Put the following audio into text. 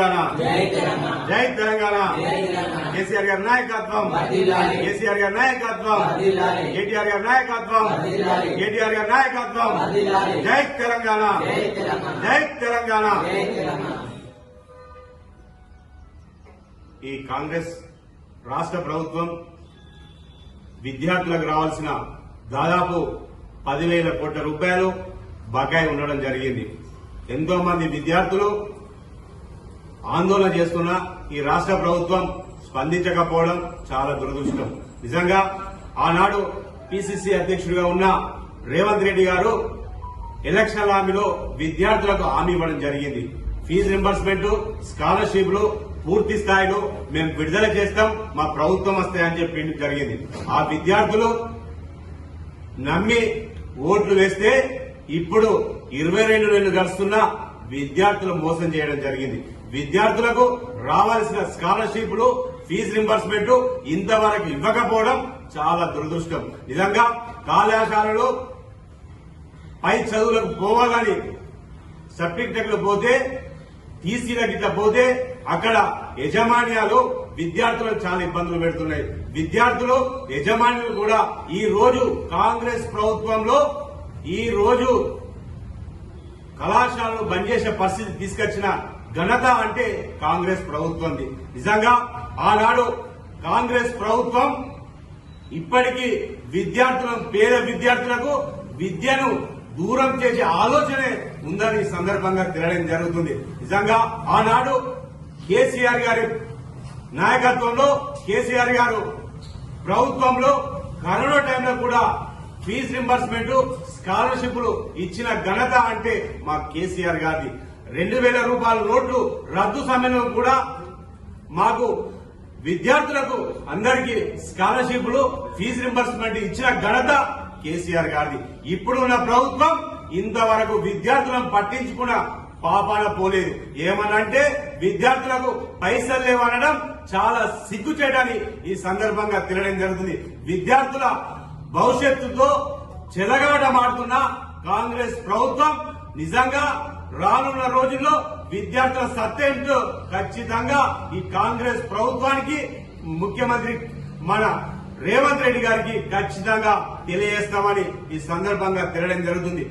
తెలంగాణ. జై తెలంగాణ. కేసీఆర్ గారి నాయకత్వం. కేసీఆర్ గారి నాయకత్వం. కేటీఆర్ గారి నాయకత్వం. కేటీఆర్ గారి నాయకత్వం. జై తెలంగాణ. జై తెలంగాణ. ఈ కాంగ్రెస్ రాష్ట్ర ప్రభుత్వం విద్యార్థులకు రావాల్సిన దాదాపు పదివేల కోట్ల రూపాయలు బకాయి ఉండడం జరిగింది. ఎంతో మంది విద్యార్థులు ఆందోళన చేస్తున్న ఈ రాష్ట్ర ప్రభుత్వం స్పందించకపోవడం చాలా దురదృష్టం. నిజంగా ఆనాడు పిసిసి అధ్యక్షుడిగా ఉన్న రేవంత్ రెడ్డి గారు ఎలక్షన్ హామీలో విద్యార్థులకు హామీ ఇవ్వడం జరిగింది. ఫీజు రింబర్స్మెంట్ స్కాలర్షిప్లు పూర్తి స్థాయిలో మేము విడుదల చేస్తాం మా ప్రభుత్వం వస్తాయని చెప్పి జరిగింది. ఆ విద్యార్థులు నమ్మి ఓట్లు వేస్తే ఇప్పుడు ఇరవై రెండు నెలలు గడుస్తున్న విద్యార్థులు మోసం చేయడం జరిగింది. విద్యార్థులకు రావాల్సిన స్కాలర్షిప్లు ఫీజు రింబర్స్మెంట్ ఇంతవరకు ఇవ్వకపోవడం చాలా దురదృష్టం. నిజంగా కళాశాలలో పై చదువులకు పోవాలని సర్టిఫికెట్లు పోతే టీసీలకు ఇట్లా పోతే అక్కడ యజమాన్యాలు విద్యార్థులకు చాలా ఇబ్బందులు పెడుతున్నాయి. విద్యార్థులు యజమానులు కూడా ఈ రోజు కాంగ్రెస్ ప్రభుత్వంలో ఈ రోజు కళాశాలను బంద్ చేసే పరిస్థితి తీసుకొచ్చిన ఘనత అంటే కాంగ్రెస్ ప్రభుత్వంది నిజంగా ఆనాడు కాంగ్రెస్ ప్రభుత్వం ఇప్పటికీ విద్యార్థుల పేద విద్యార్థులకు విద్యను దూరం చేసే ఆలోచనే ఉందని సందర్భంగా తెలియడం జరుగుతుంది. నిజంగా ఆనాడు కేసీఆర్ గారి నాయకత్వంలో కేసీఆర్ గారు ప్రభుత్వంలో కరోనా టైంలో కూడా ఫీజు రింబర్స్మెంట్ స్కాలర్షిప్లు ఇచ్చిన ఘనత అంటే మా కేసీఆర్ గారిది. రెండు వేల రూపాయల నోట్లు రద్దు సమయంలో కూడా మాకు విద్యార్థులకు అందరికీ స్కాలర్షిప్లు ఫీజు రింబర్స్మెంట్ ఇచ్చిన ఘనత కేసీఆర్ గారిది. ఇప్పుడున్న ప్రభుత్వం ఇంతవరకు విద్యార్థులను పట్టించుకున్న పాపాన పోలేదు. ఏమనంటే విద్యార్థులకు పైసలు లేవనడం చాలా సిగ్గు చేయడాన్ని ఈ సందర్భంగా తినడం జరుగుతుంది. విద్యార్థుల భవిష్యత్తుతో చెలగాటమాడుతున్న కాంగ్రెస్ ప్రభుత్వం నిజంగా రానున్న రోజుల్లో విద్యార్థుల సత్తేంటో ఖచ్చితంగా ఈ కాంగ్రెస్ ప్రభుత్వానికి ముఖ్యమంత్రి మన రేవంత్ రెడ్డి గారికి ఖచ్చితంగా తెలియజేస్తామని ఈ సందర్భంగా తెలియడం జరుగుతుంది.